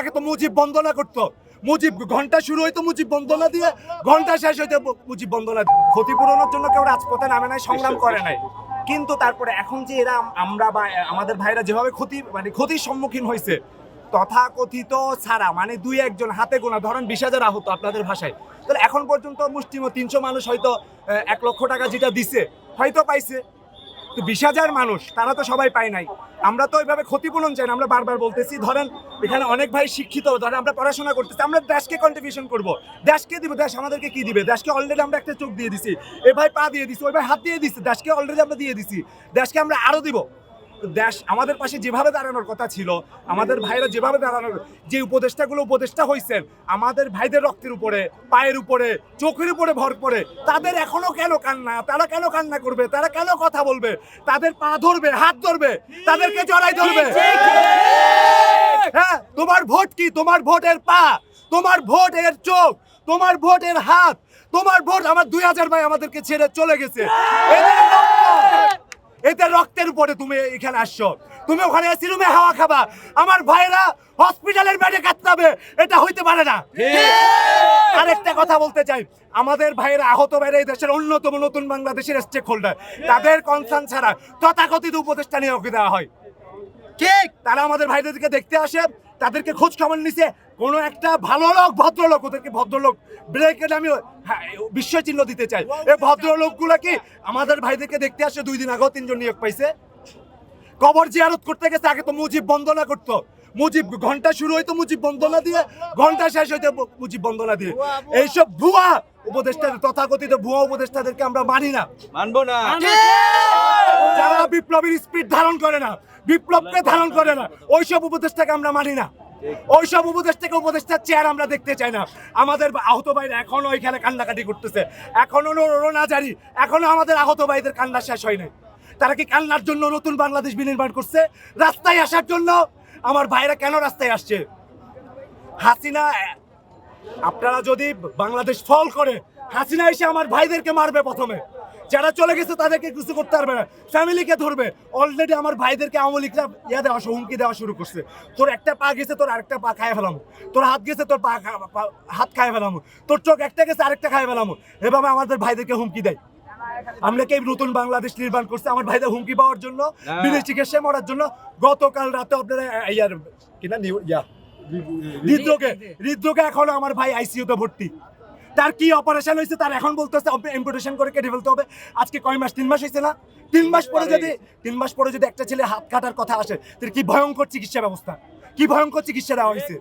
আগে তো মুজিব বন্দনা করতো। মুজিব ঘণ্টা শুরু হইতো মুজিব বন্দনা দিয়ে, ঘণ্টা শেষ হইতো মুজিব বন্দনা। ক্ষতিপূরণের জন্য কেউ রাজপথে নামে নাই, সংগ্রাম করে নাই। কিন্তু তারপরে এখন যে এরা আমরা বা আমাদের ভাইরা যেভাবে ক্ষতি মানে ক্ষতির সম্মুখীন হয়েছে তথাকথিত ছাড়া মানে দুই একজন হাতে গোনা, ধরেন বিশ হাজার আহত আপনাদের ভাষায়, তাহলে এখন পর্যন্ত মুষ্টিম তিনশো মানুষ হয়তো এক লক্ষ টাকা যেটা দিছে, হয়তো পাইছে। তো বিশ হাজার মানুষ, তারা তো সবাই পায় নাই। আমরা তো ওইভাবে ক্ষতিপূরণ চাই না, আমরা বারবার বলতেছি, ধরেন এখানে অনেক ভাই শিক্ষিত, ধরেন আমরা পড়াশোনা করতেছি, আমরা দেশকে কন্ট্রিবিউশন করব। দেশকে দিব, দেশ আমাদেরকে কি দিবে? দেশকে অলরেডি আমরা একটা চোখ দিয়ে দিছি। এ ভাই পা দিয়ে দিছি, ওই ভাই হাত দিয়ে দিছি, দেশকে অলরেডি আমরা দিয়ে দিছি। দেশকে আমরা আরও দিব। দেশ আমাদের পাশে যেভাবে দাঁড়ানোর কথা ছিল আমাদের ভাইরা যেভাবে দাঁড়ানোর যে উপদেষ্টাগুলো উপদেষ্টা হয়েছেন আমাদের ভাইদের রক্তের উপরে পায়ের উপরে চোখের উপরে ভর করে তাদের এখনও কেন কান্না তারা কেন কান্না করবে তারা কেন কথা বলবে তাদের পা ধরবে হাত ধরবে তাদেরকে জড়াই ধরবে। হ্যাঁ তোমার ভোট কি? তোমার ভোটের পা তোমার ভোট এর চোখ তোমার ভোট এর হাত তোমার ভোট আমার দুই হাজার ভাই আমাদেরকে ছেড়ে চলে গেছে। এদের রক্তের উপরে তুমি এখানে আসছো। তুমি ওখানে এসি রুমে হাওয়া খাবা। আমার ভাইরা হসপিটালের বেডে কাটতে এটা হইতে পারে না। আরেকটা কথা বলতে চাই। আমাদের ভাইয়েরা আহত ভাইরা এই দেশের অন্যতম নতুন বাংলাদেশের স্টেক হোল্ডার তাদের কনসার্ন ছাড়া তথাকথিত উপদেষ্টা নিয়োগ দেওয়া হয়। ঠিক। তারা আমাদের ভাইদেরকে দেখতে আসে তাদেরকে খোঁজ খবর নিছে। কোনো একটা ভালো লোক ভদ্রলোক ওদেরকে ভদ্রলোক ব্রেকে আমি হ্যাঁ, বিশ্ব চিহ্ন দিতে চাই এই ভদ্রলোকগুলো কি আমাদের ভাইদেরকে দেখতে আসে দুই দিন আগেও তিনজন নিয়োগ পাইছে। কবর জিয়ারত করতে গেছে আগে তো মুজিব বন্দনা করতো। মুজিব ঘণ্টা শুরু হইতো মুজিব বন্দনা দিয়ে ঘণ্টা শেষ হইতো মুজিব বন্দনা দিয়ে। এইসব ভুয়া উপদেষ্টাদের তথাকথিত ভুয়া উপদেষ্টাদেরকে আমরা মানি না। মানবো না। যারা বিপ্লবীর স্পিড ধারণ করে না বিপ্লবকে ধারণ করে না। ওইসব উপদেশটাকে আমরা মানি না। ওইসব থেকে উপদেষ্টার চেয়ার আমরা দেখতে চাই না। আমাদের আহত ভাইরা এখনও ওইখানে কান্নাকাটি করতেছে। এখনও রোনা জারি এখনও আমাদের আহত ভাইদের কান্না শেষ হয় নাই। তারা কি কান্নার জন্য নতুন বাংলাদেশ বিনির্মাণ করছে? রাস্তায় আসার জন্য? আমার ভাইরা কেন রাস্তায় আসছে? হাসিনা আপনারা যদি বাংলাদেশ ফল করে হাসিনা এসে আমার ভাইদেরকে মারবে প্রথমে। যারা চলে গেছে তাদেরকে কিছু করতে পারবে না। ফ্যামিলিকে ধরবে। অলরেডি আমার ভাইদেরকে আওয়ামী লীগরা ইয়া দেওয়া হুমকি দেওয়া শুরু করছে। তোর একটা পা গেছে তোর আরেকটা পা খায় ফেলাম। তোর হাত গেছে তোর পা হাত খায় ফেলাম। তোর চোখ একটা গেছে আরেকটা খায় ফেলাম। এভাবে আমাদের ভাইদেরকে হুমকি দেয়। আমরা কি নতুন বাংলাদেশ নির্মাণ করছে? আমার ভাইদের হুমকি পাওয়ার জন্য। বিদেশ চিকিৎসায় মরার জন্য গতকাল রাতে আপনারা ইয়ার কিনা ইয়া। হৃদরোগে হৃদরোগে এখনও আমার ভাই আইসিইউতে ভর্তি। তার কি অপারেশন হয়েছে তার এখন বলতেছে ইম্পোর্টেশন করে কেটে ফেলতে হবে। আজকে কয় মাস? তিন মাস হয়েছে না? তিন মাস পরে যদি তিন মাস পরে যদি একটা ছেলে হাত কাটার কথা আসে তার কি ভয়ঙ্কর চিকিৎসা ব্যবস্থা? কি ভয়ঙ্কর চিকিৎসা দেওয়া হয়েছে?